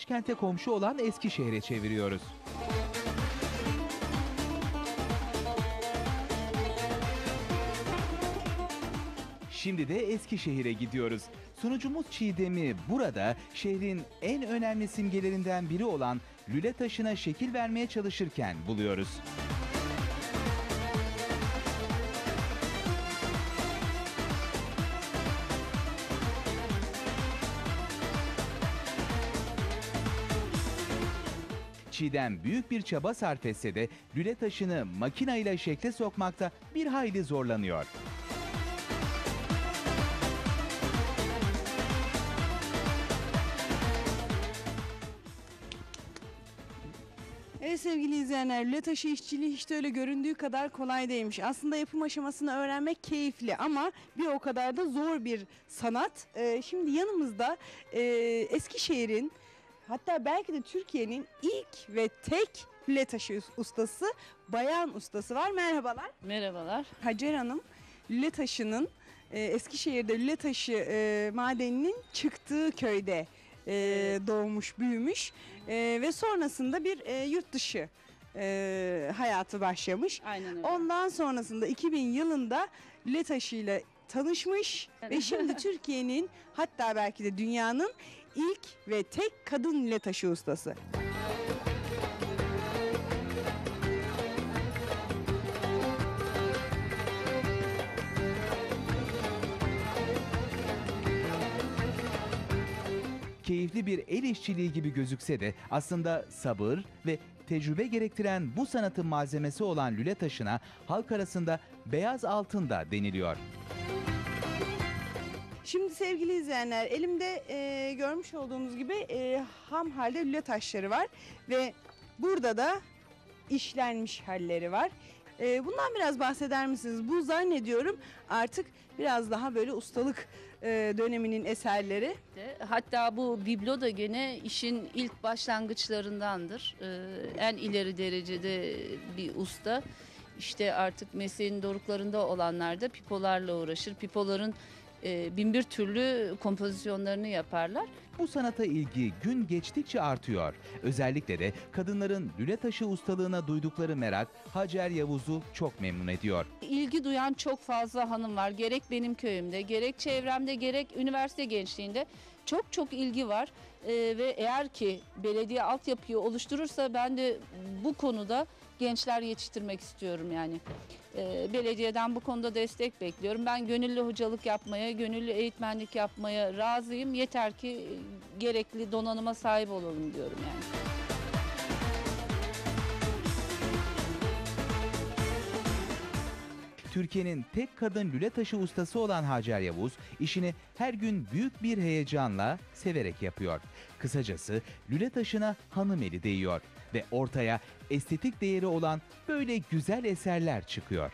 Başkente komşu olan Eskişehir'e çeviriyoruz. Şimdi de Eskişehir'e gidiyoruz. Sunucumuz Çiğdem'i burada şehrin en önemli simgelerinden biri olan lüle taşına şekil vermeye çalışırken buluyoruz. Çiğdem büyük bir çaba sarf etse de lüle taşını makina ile şekle sokmakta bir hayli zorlanıyor. Evet sevgili izleyenler, lüle taşı işçiliği hiç de öyle göründüğü kadar kolay değilmiş. Aslında yapım aşamasını öğrenmek keyifli ama bir o kadar da zor bir sanat. Ee, şimdi yanımızda e, Eskişehir'in hatta belki de Türkiye'nin ilk ve tek lüle taşı ustası, bayan ustası var. Merhabalar. Merhabalar. Hacer Hanım, lüle taşının e, Eskişehir'de lüle taşı e, madeninin çıktığı köyde e, doğmuş, büyümüş E, ve sonrasında bir e, yurt dışı e, hayatı başlamış. Aynen öyle. Ondan sonrasında 2000 yılında lüle taşıyla tanışmış ve şimdi Türkiye'nin hatta belki de dünyanın ilk ve tek kadın lüle taşı ustası. Keyifli bir el işçiliği gibi gözükse de aslında sabır ve tecrübe gerektiren bu sanatın malzemesi olan lüle taşına halk arasında beyaz altın da deniliyor. Şimdi sevgili izleyenler elimde e, görmüş olduğunuz gibi e, ham halde lüle taşları var ve burada da işlenmiş halleri var. E, bundan biraz bahseder misiniz? Bu zannediyorum artık biraz daha böyle ustalık e, döneminin eserleri. De, Hatta bu biblo da gene işin ilk başlangıçlarındandır. Ee, en ileri derecede bir usta. İşte artık mesleğin doruklarında olanlar da pipolarla uğraşır. Pipoların e, bin bir türlü kompozisyonlarını yaparlar. Bu sanata ilgi gün geçtikçe artıyor. Özellikle de kadınların lüle taşı ustalığına duydukları merak Hacer Yavuz'u çok memnun ediyor. İlgi duyan çok fazla hanım var. Gerek benim köyümde, gerek çevremde, gerek üniversite gençliğinde çok çok ilgi var. Ee, ve eğer ki belediye altyapıyı oluşturursa ben de bu konuda gençler yetiştirmek istiyorum yani. Ee, belediyeden bu konuda destek bekliyorum. Ben gönüllü hocalık yapmaya, gönüllü eğitmenlik yapmaya razıyım. Yeter ki e, gerekli donanıma sahip olalım diyorum yani. Türkiye'nin tek kadın lüle taşı ustası olan Hacer Yavuz, işini her gün büyük bir heyecanla, severek yapıyor. Kısacası lüle taşına hanım eli değiyor ve ortaya estetik değeri olan böyle güzel eserler çıkıyor.